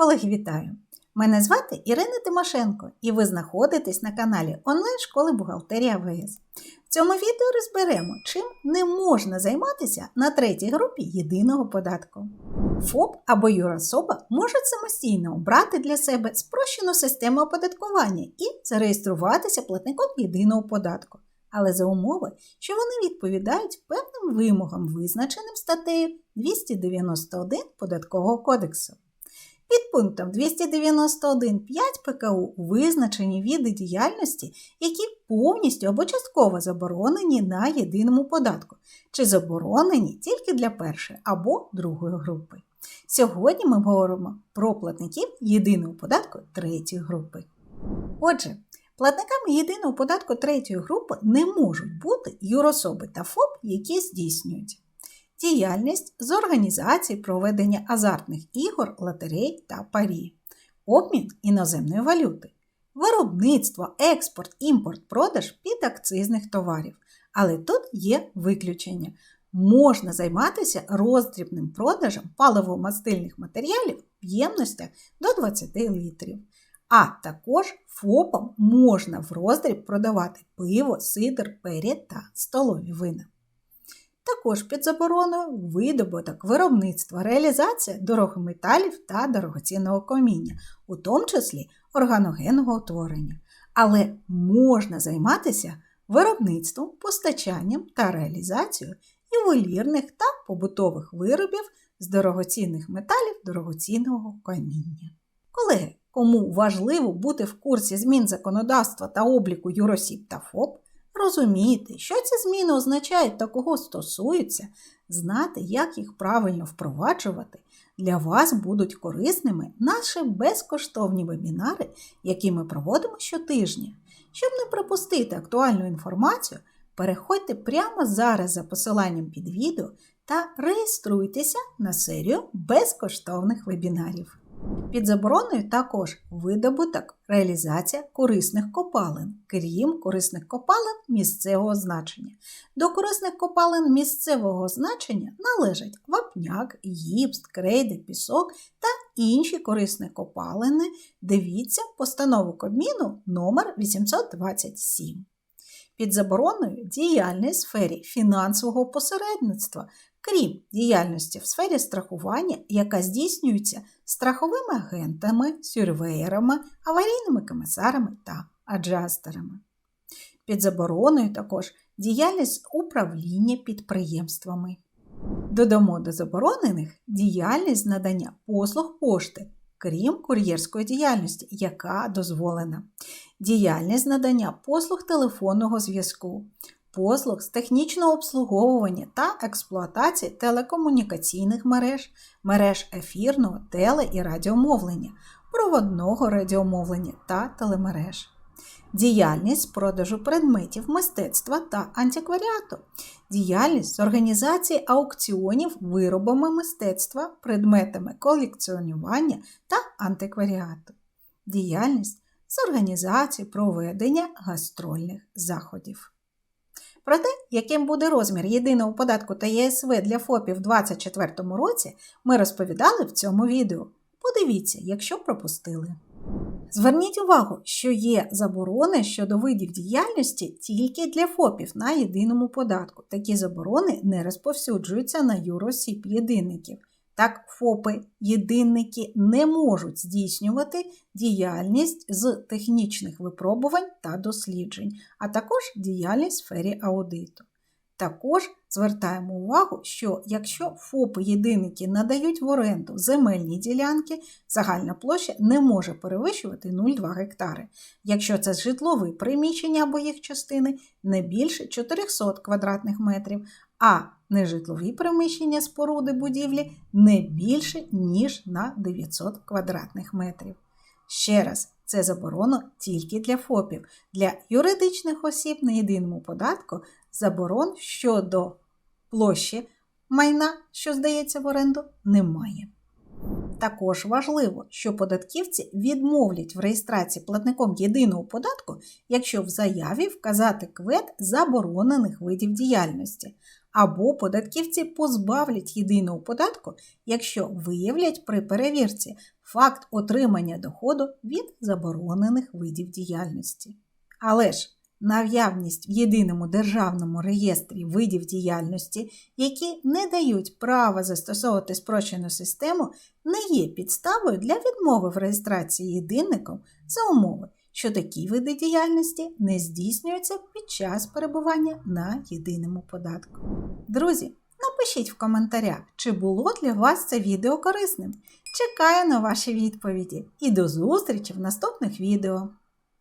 Колеги, вітаю! Мене звати Ірина Тимошенко, і ви знаходитесь на каналі онлайн-школи бухгалтерія ВС. В цьому відео розберемо, чим не можна займатися на третій групі єдиного податку. ФОП або юрособа можуть самостійно обрати для себе спрощену систему оподаткування і зареєструватися платником єдиного податку, але за умови, що вони відповідають певним вимогам, визначеним статтею 291 Податкового кодексу. Під пунктом 291.5 ПКУ визначені види діяльності, які повністю або частково заборонені на єдиному податку, чи заборонені тільки для першої або другої групи. Сьогодні ми говоримо про платників єдиного податку третьої групи. Отже, платниками єдиного податку третьої групи не можуть бути юрособи та ФОП, які здійснюють діяльність з організації проведення азартних ігор, лотерей та парі, обмін іноземної валюти, виробництво, експорт, імпорт, продаж підакцизних товарів. Але тут є виключення. Можна займатися роздрібним продажем паливо-мастильних матеріалів в ємностях до 20 літрів. А також ФОПам можна в роздріб продавати пиво, сидр, пері та столові вина. Також під забороною видобуток, виробництва, реалізація дорогометалів та дорогоцінного каміння, у тому числі органогенного утворення. Але можна займатися виробництвом, постачанням та реалізацією ювелірних та побутових виробів з дорогоцінних металів дорогоцінного каміння. Колеги, кому важливо бути в курсі змін законодавства та обліку юросіб та ФОП, розуміти, що ці зміни означають та кого стосуються, знати, як їх правильно впроваджувати, для вас будуть корисними наші безкоштовні вебінари, які ми проводимо щотижня. Щоб не пропустити актуальну інформацію, переходьте прямо зараз за посиланням під відео та реєструйтеся на серію безкоштовних вебінарів. Під забороною також видобуток, реалізація корисних копалин, крім корисних копалин місцевого значення. До корисних копалин місцевого значення належать вапняк, гіпс, крейди, пісок та інші корисні копалини. Дивіться постанову Кабміну номер 827. Під забороною діяльність в сфері фінансового посередництва, крім діяльності в сфері страхування, яка здійснюється страховими агентами, сюрвеєрами, аварійними комісарами та аджастерами. Під забороною також діяльність управління підприємствами. Додамо до заборонених діяльність надання послуг пошти, крім кур'єрської діяльності, яка дозволена, діяльність надання послуг телефонного зв'язку, послуг з технічного обслуговування та експлуатації телекомунікаційних мереж, мереж ефірного, теле і радіомовлення, проводного радіомовлення та телемереж. Діяльність продажу предметів мистецтва та антикваріату, діяльність з організації аукціонів виробами мистецтва, предметами колекціонування та антикваріату, діяльність з організації проведення гастрольних заходів. Про те, яким буде розмір єдиного податку та ЄСВ для ФОПів у 2024 році, ми розповідали в цьому відео. Подивіться, якщо пропустили. Зверніть увагу, що є заборони щодо видів діяльності тільки для ФОПів на єдиному податку. Такі заборони не розповсюджуються на юросіб єдинників. Так, ФОПи єдинники не можуть здійснювати діяльність з технічних випробувань та досліджень, а також діяльність в сфері аудиту. Також звертаємо увагу, що якщо ФОПи єдинники надають в оренду земельні ділянки, загальна площа не може перевищувати 0,2 гектари. Якщо це житлові приміщення або їх частини не більше 400 квадратних метрів, а нежитлові приміщення споруди будівлі не більше, ніж на 900 квадратних метрів. Ще раз, це заборона тільки для ФОПів. Для юридичних осіб на єдиному податку заборон щодо площі майна, що здається в оренду, немає. Також важливо, що податківці відмовлять в реєстрації платником єдиного податку, якщо в заяві вказати квет заборонених видів діяльності, або податківці позбавлять єдиного податку, якщо виявлять при перевірці факт отримання доходу від заборонених видів діяльності. Але ж наявність в єдиному державному реєстрі видів діяльності, які не дають права застосовувати спрощену систему, не є підставою для відмови в реєстрації єдинником за умови, що такі види діяльності не здійснюються під час перебування на єдиному податку. Друзі, напишіть в коментарях, чи було для вас це відео корисним. Чекаю на ваші відповіді і до зустрічі в наступних відео!